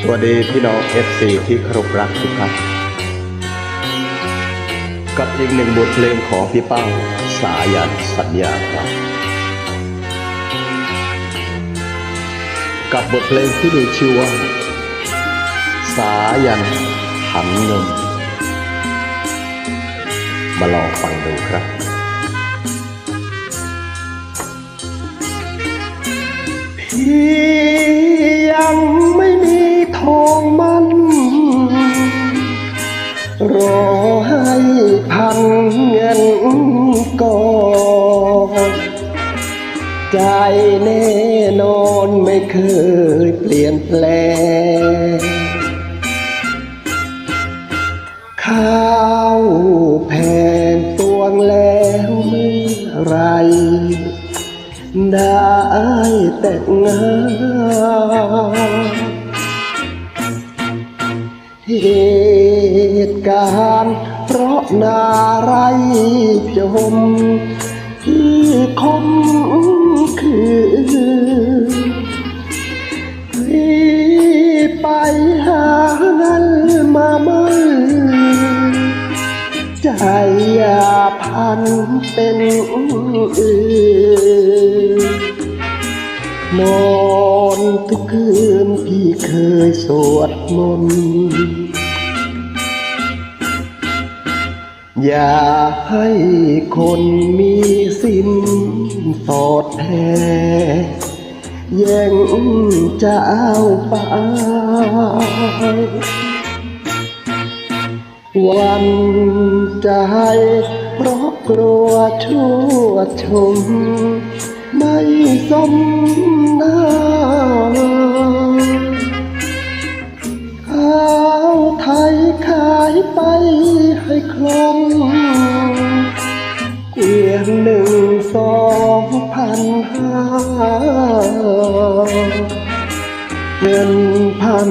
สวัสดีพี่น้อง FC ที่เคารพรักทุกท่านกับอีกหนึ่งบทเพลงของพี่เป้าสายันสัญญาครับ กับบทเพลงที่มีชื่อว่า สายันหันเงินมาลองฟังดูครับพี่ยัง ไม่มีทองมัน รอให้พันเงินก่อนใจแน่นอนไม่เคยเปลี่ยนแปลงข้าวแพงตวงแล้วเมื่อไรได้แต่งงาน เหตุการณ์เพราะนาไรจมที่คมคือรีไปหาเงินมาเมื่อใจอย่าพันเป็นอื่นนอนทุกคืนพี่เคยสวดมนต์ อย่าให้คนมีสินสอดแทแย่งจะเอาไปวันใจเพราะกลัวชั่วชม ไม่สมนา ไปให้คลองเกวียนหนึ่งสองพันห้าเงินพัน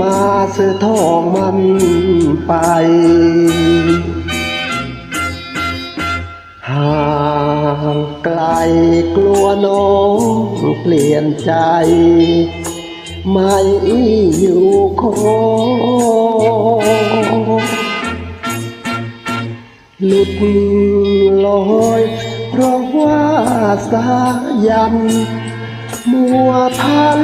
มาซื้อทองมันไป ห่างไกลกลัวน้องเปลี่ยนใจ ไม่อยู่คง หลุดลอย เพราะว่าสายัน มัวพัน